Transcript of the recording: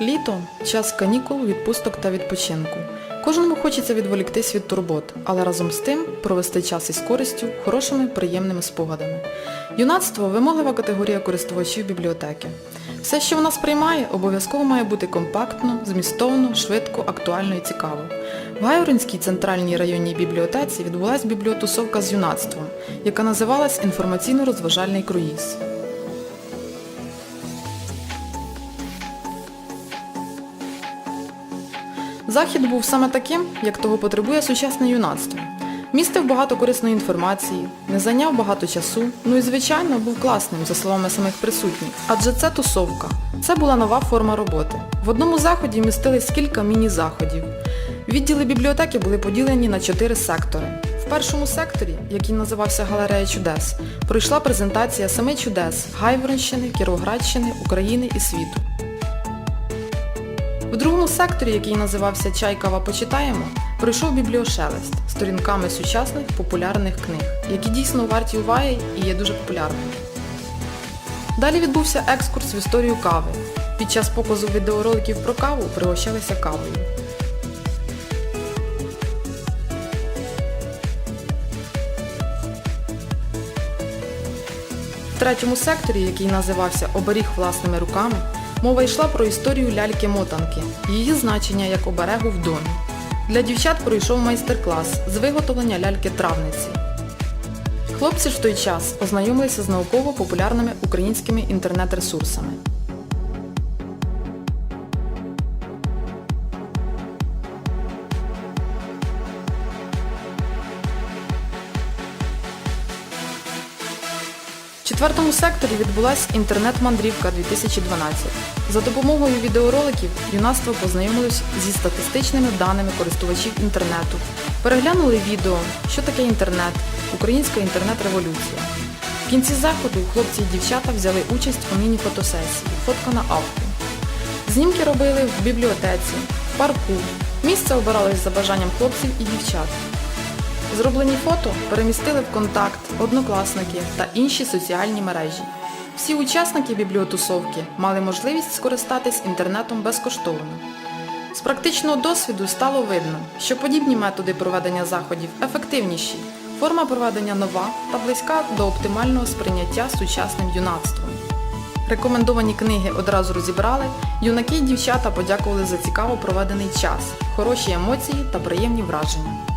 Літо час канікул, відпусток та відпочинку. Кожному хочеться відволіктись від турбот, але разом з тим провести час із користю, хорошими, приємними спогадами. Юнацтво вимоглива категорія користувачів бібліотеки. Все, що вона сприймає, обов'язково має бути компактно, змістовно, швидко, актуально і цікаво. В Гайворонській центральній районній бібліотеці відбулась бібліотусовка з юнацтвом, яка називалась Інформаційно-розважальний круїз. Захід був саме таким, як того потребує сучасне юнацтво. Містив багато корисної інформації, не зайняв багато часу, ну і звичайно був класним, за словами самих присутніх. Адже це тусовка. Це була нова форма роботи. В одному заході містились кілька міні-заходів. Відділи бібліотеки були поділені на чотири сектори. В першому секторі, який називався Галерея чудес, пройшла презентація семи чудес Гайворонщини, Кіровоградщини, України і світу. В другому секторі, який називався Чайкава почитаємо, пройшов бібліошелест сторінками сучасних популярних книг, які дійсно варті уваги і є дуже популярними. Далі відбувся екскурс в історію кави. Під час показу відеороликів про каву пригощалися кавою. В третьому секторі, який називався Оберіг власними руками, мова йшла про історію ляльки-мотанки, її значення як оберегу в домі. Для дівчат пройшов майстер-клас з виготовлення ляльки-травниці. Хлопці ж в той час ознайомилися з науково-популярними українськими інтернет-ресурсами. В четвертому секторі відбулася інтернет-мандрівка 2012. За допомогою відеороликів юнацтво познайомилось зі статистичними даними користувачів інтернету, переглянули відео, що таке інтернет, українська інтернет-революція. В кінці заходу хлопці і дівчата взяли участь у міні-фотосесії Фотка на авто. Знімки робили в бібліотеці, в парку. Місце обирались за бажанням хлопців і дівчат. Зроблені фото перемістили в контакт, однокласники та інші соціальні мережі. Всі учасники бібліотусовки мали можливість скористатись інтернетом безкоштовно. З практичного досвіду стало видно, що подібні методи проведення заходів ефективніші, форма проведення нова та близька до оптимального сприйняття сучасним юнацтвом. Рекомендовані книги одразу розібрали, юнаки й дівчата подякували за цікаво проведений час, хороші емоції та приємні враження.